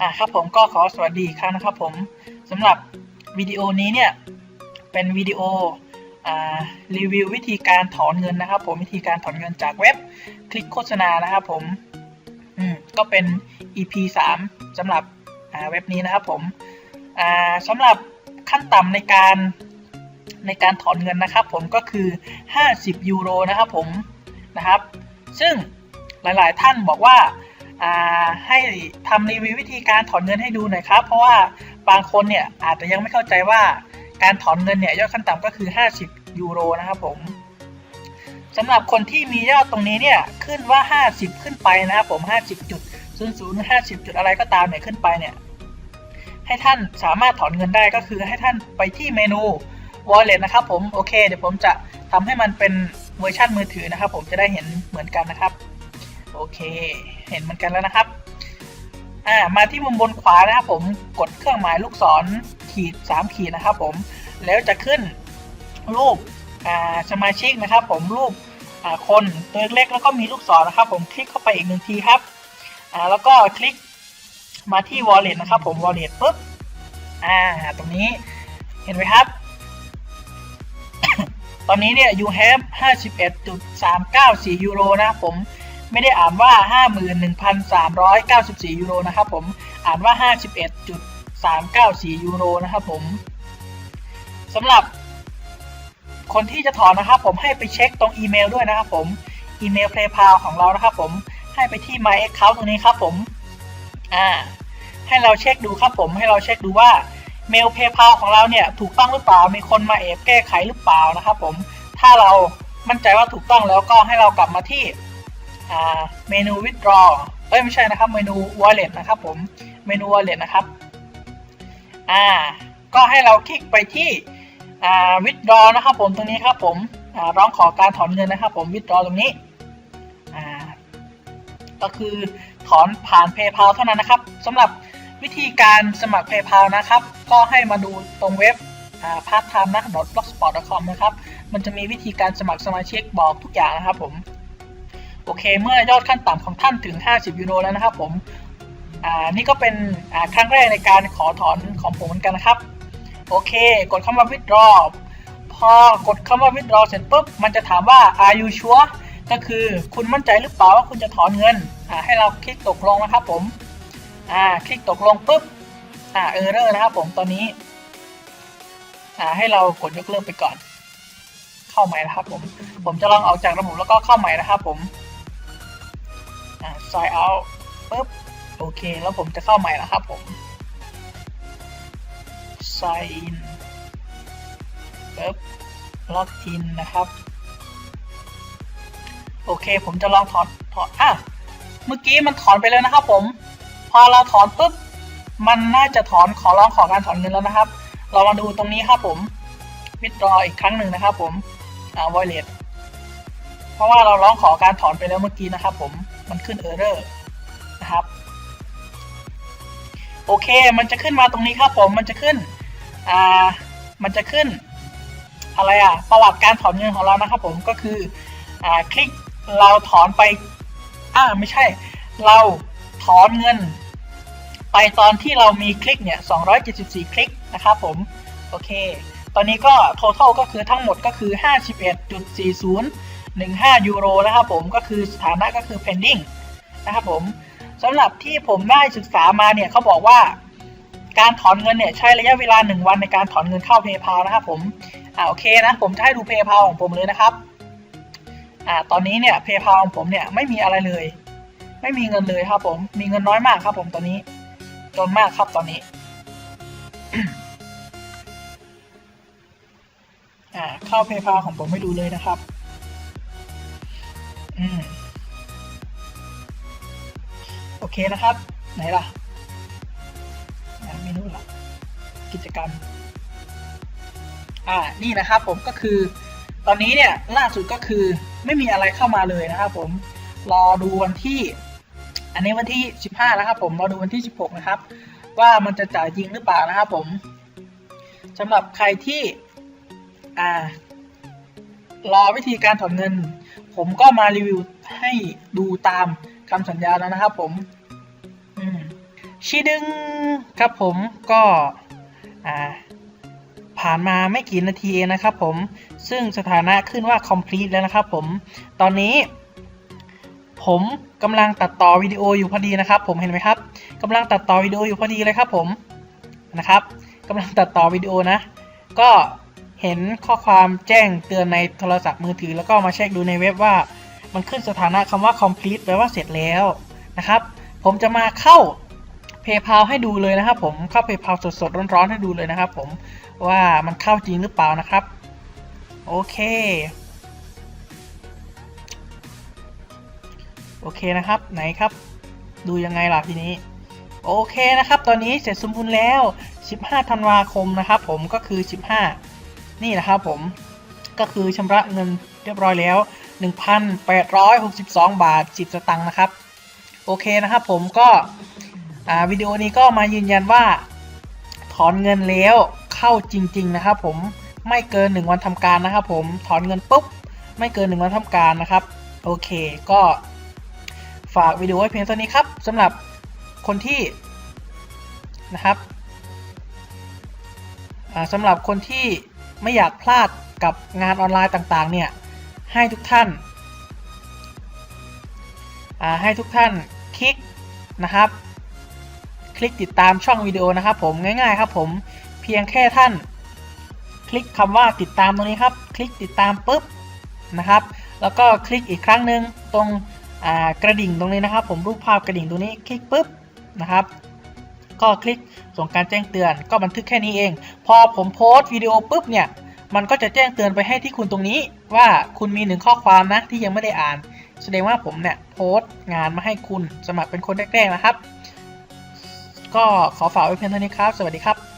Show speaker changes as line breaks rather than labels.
อ่าครับผมก็ขอสวัสดีครั้งนะครับผมสำหรับวิดีโอนี้เนี่ยเป็นวิดีโอรีวิววิธีการถอนเงินนะครับ ผมวิธีการถอนเงินจากเว็บคลิกโฆษณานะครับผมอืมก็เป็น EP 3สำหรับเว็บนี้นะครับผมสำหรับขั้นต่ำในการในการถอนเงินนะครับ ผมก็คือ 50 ยูโรนะครับผมนะครับ ซึ่งหลาย ๆ ท่านบอกว่า ให้ทำรีวิววิธีการถอนเงินให้ดูหน่อยครับ เพราะว่าบางคนเนี่ยอาจจะยังไม่เข้าใจว่าการถอนเงินเนี่ยยอดขั้นต่ำก็คือ 50 ยูโรนะครับผมสำหรับคนที่มียอดตรงนี้เนี่ยขึ้นว่า 50 ขึ้นไปนะครับผม 50จุด00 50 จุดอะไรก็ตามเนี่ยขึ้นไปเนี่ยให้ท่านสามารถถอนเงินได้ก็คือให้ท่านไปที่เมนู wallet นะครับผมโอเค เดี๋ยวผมจะทำให้มันเป็นเวอร์ชันมือถือนะครับ ผมจะได้เห็นเหมือนกันนะครับ โอเค เห็นเหมือนกันแล้วนะครับ อ่า มาที่มุมบนขวานะครับผมกดเครื่องหมายลูกศรขีด3ขีดนะครับผมแล้วจะขึ้นรูปอ่าสมาชิกนะครับ ผมรูปอ่าคนตัวเล็กๆแล้วก็มีลูกศรนะครับ ผมคลิกเข้าไปอีกหนึ่งทีครับอ่าแล้วก็คลิกมาที่ wallet นะครับ ผม wallet ปุ๊บอ่าตรงนี้เห็นไหมครับ ตอนนี้เนี่ย you have 51.394ยูโรนะครับผม ไม่ได้อ่านว่า 51,394 ยูโรนะครับผมอ่านว่า 51.394 ยูโรนะครับผมสำหรับคนที่จะถอนนะครับผมให้ไปเช็คตรงอีเมลด้วยนะครับผมอีเมล PayPal ของเรานะครับผมให้ไปที่ My Account ตรงนี้ครับผมอ่าให้เราเช็คดูครับผมให้เราเช็คดูว่าเมล PayPal ของเราเนี่ยถูกต้องหรือเปล่ามีคนมาแอบแก้ไขหรือเปล่านะครับผมถ้าเรามั่นใจว่าถูกต้องแล้วก็ให้เรากลับมาที่ เมนู withdraw เอ้ยไม่ใช่นะครับ เมนู wallet นะครับผม เมนู wallet นะครับ อ่า ก็ให้เราคลิกไปที่ withdraw นะครับผม ตรงนี้ครับผมร้องขอการถอนเงินนะครับผม withdraw ตรงนี้ อ่า ก็คือถอนผ่าน PayPal เท่านั้นนะครับสำหรับวิธีการสมัคร PayPal นะครับ ก็ให้มาดูตรงเว็บ parttime นะ blogspot.com นะครับ มันจะมีวิธีการสมัครสมาชิกบอกทุกอย่างนะครับผม โอเค เมื่อยอดขั้นต่ำของท่านถึง 50 ยูโรแล้วนะครับผมอ่านี่ก็เป็นอ่าครั้งแรกในการขอถอนของผมเหมือนกันนะครับ โอเค กดคำว่า withdraw พอกดคำว่า withdraw เสร็จปุ๊บ มันจะถามว่า are you sure ก็คือคุณมั่นใจหรือเปล่าว่าคุณจะถอนเงินอ่าให้เราคลิกตกลงนะครับผมอ่าคลิกตกลงปุ๊บอ่า error นะครับผมตอนนี้อ่าให้เรากดยกเลิกไปก่อน เข้าใหม่นะครับผม ผมจะลองออกจากระบบแล้วก็เข้าใหม่นะครับผม sign out ปุ๊บโอเค แล้วผมจะเข้าใหม่นะครับผม sign in ปุ๊บ log in นะครับ โอเค ผมจะลองถอนถอนอะเมื่อกี้มันถอนไปแล้วนะครับผม พอเราถอนปุ๊บ มันน่าจะถอนขอร้องขอการถอนเงินแล้วนะครับ เรามาดูตรงนี้ครับผม withdraw อีกครั้งหนึ่งนะครับผมอ่า wallet เพราะว่าเราร้องขอการถอนไปแล้วเมื่อกี้นะครับผม มันขึ้น error นะครับ โอเค มันจะขึ้นมาตรงนี้ครับผม มันจะขึ้น อ่า มันจะขึ้น อะไรอะ ประวัติการถอนเงินของเรานะครับผม ก็คือ อ่า คลิก เราถอนไป อ่า ไม่ใช่ เราถอนเงิน ไปตอนที่เรามีคลิกเนี่ย 274 คลิกนะครับผม โอเค ตอนนี้ก็ total ก็คือทั้งหมดก็คือ 15 ยูโรนะครับผมก็คือสถานะก็คือ pending นะครับผมสำหรับที่ผมได้ศึกษามาเนี่ยเขาบอกว่าการถอนเงินเนี่ยใช้ระยะเวลา 1 วันในการถอนเงินเข้า PayPal นะครับผมอ่าโอเคนะผมจะให้ดู PayPal ของผมเลยนะครับอ่าตอนนี้เนี่ย PayPal ของผมเนี่ยไม่มีอะไรเลย ไม่มีเงินเลยครับผมมีเงินน้อยมากครับผมตอนนี้จนมากครับตอนนี้อ่าเข้า PayPal ของผมให้ดูเลยนะครับ โอเคนะครับ ไหนล่ะอ่าเมนูล่ะ กิจกรรม อ่า นี่นะครับผมก็คือ ตอนนี้เนี่ยล่าสุดก็คือไม่มีอะไรเข้ามาเลยนะครับผม รอดูวันที่ อันนี้วันที่ 15แล้วครับ ผม รอดูวันที่ 16 นะครับ ว่ามันจะจ่ายจริงหรือเปล่านะครับผมสำหรับใครที่ อ่ารอวิธีการถอนเงิน ผมก็มารีวิวให้ดูตามคำสัญญาแล้วนะครับผมชีดึงครับผมก็ผ่านมาไม่กี่นาทีเองนะครับผมซึ่งสถานะขึ้นว่า complete แล้วนะครับผมตอนนี้ ผมกำลังตัดต่อวิดีโออยู่พอดีนะครับ ผมเห็นไหมครับกำลังตัดต่อวิดีโออยู่พอดีเลยครับผมนะครับกำลังตัดต่อวิดีโอนะ ก็ เห็นข้อความแจ้งเตือนในโทรศัพท์มือถือ แล้วก็มาเช็คดูในเว็บว่า มันขึ้นสถานะคำว่า complete แปลว่าเสร็จแล้วนะครับ ผมจะมาเข้า PayPal ให้ดูเลยนะครับ ผมเข้า PayPal สดๆร้อนๆให้ดูเลยนะครับ ผมว่ามันเข้าจริงหรือเปล่านะครับ โอเคโอเคนะครับไหนครับ ดูยังไงล่ะทีนี้ โอเคนะครับ ตอนนี้เสร็จสมบูรณ์แล้ว 15 ธันวาคมนะครับ ผมก็คือ 15 นี่นะครับผมก็คือชำระเงินเรียบร้อยแล้ว 1,862 บาท 10 สตังค์นะครับ โอเคนะครับผมก็วิดีโอนี้ก็มายืนยันว่า ถอนเงินแล้วเข้าจริง ๆ นะครับผมไม่เกิน 1 วันทำการนะครับผมถอนเงินปุ๊บไม่เกิน 1 วันทำการนะครับ โอเคก็ฝากวิดีโอไว้เพียงเท่านี้ครับสำหรับคนที่นะครับอ่าสำหรับคนที่ ไม่อยากพลาดกับงานออนไลน์ต่างๆ เนี่ย ให้ทุกท่านาให้ทุกท่านคลิกนะครับ คลิกติดตามช่องวิดีโอนะครับผมง่ายๆครับผมเพียงแค่ท่าน คลิกคำว่าติดตามตรงนี้ครับ คลิกติดตามปุ๊บนะครับ แล้วก็คลิกอีกครั้งหนึ่งตรงกระดิ่งตรงนี้นะครับ ผมรูปภาพกระดิ่งตรงนี้คลิกปุ๊บนะครับ ก็คลิกส่งการแจ้งเตือน ก็บันทึกแค่นี้เอง พอผมโพสต์วิดีโอปุ๊บเนี่ยมันก็จะแจ้งเตือนไปให้ที่คุณตรงนี้ ว่าคุณมีหนึ่งข้อความนะที่ยังไม่ได้อ่าน แสดงว่าผมเนี่ยโพสต์งานมาให้คุณสมัครเป็นคนแรกๆนะครับ ก็ขอฝากไว้เพียงเท่านี้ครับ สวัสดีครับ